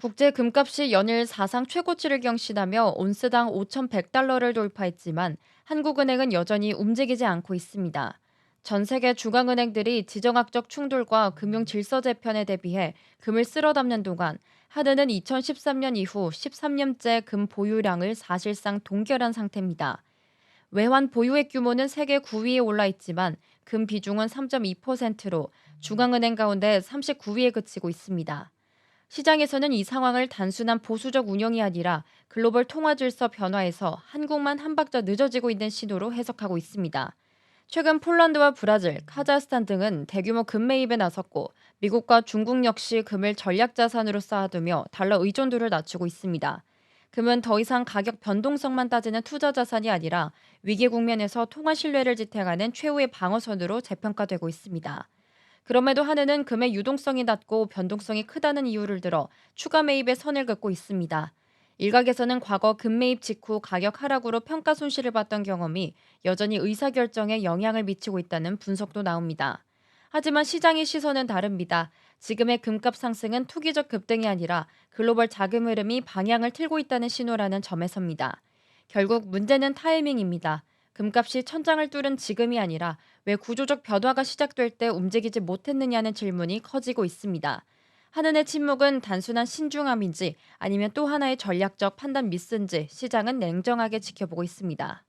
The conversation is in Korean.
국제 금값이 연일 사상 최고치를 경신하며 온스당 5,100달러를 돌파했지만 한국은행은 여전히 움직이지 않고 있습니다. 전 세계 중앙은행들이 지정학적 충돌과 금융 질서 재편에 대비해 금을 쓸어 담는 동안 한은은 2013년 이후 13년째 금 보유량을 사실상 동결한 상태입니다. 외환 보유액 규모는 세계 9위에 올라 있지만 금 비중은 3.2%로 중앙은행 가운데 39위에 그치고 있습니다. 시장에서는 이 상황을 단순한 보수적 운영이 아니라 글로벌 통화 질서 변화에서 한국만 한 박자 늦어지고 있는 신호로 해석하고 있습니다. 최근 폴란드와 브라질, 카자흐스탄 등은 대규모 금 매입에 나섰고 미국과 중국 역시 금을 전략 자산으로 쌓아두며 달러 의존도를 낮추고 있습니다. 금은 더 이상 가격 변동성만 따지는 투자 자산이 아니라 위기 국면에서 통화 신뢰를 지탱하는 최후의 방어선으로 재평가되고 있습니다. 그럼에도 한은은 금의 유동성이 낮고 변동성이 크다는 이유를 들어 추가 매입에 선을 긋고 있습니다. 일각에서는 과거 금 매입 직후 가격 하락으로 평가 손실을 봤던 경험이 여전히 의사결정에 영향을 미치고 있다는 분석도 나옵니다. 하지만 시장의 시선은 다릅니다. 지금의 금값 상승은 투기적 급등이 아니라 글로벌 자금 흐름이 방향을 틀고 있다는 신호라는 점에서입니다. 결국 문제는 타이밍입니다. 금값이 천장을 뚫은 지금이 아니라 왜 구조적 변화가 시작될 때 움직이지 못했느냐는 질문이 커지고 있습니다. 한은의 침묵은 단순한 신중함인지 아니면 또 하나의 전략적 판단 미스인지 시장은 냉정하게 지켜보고 있습니다.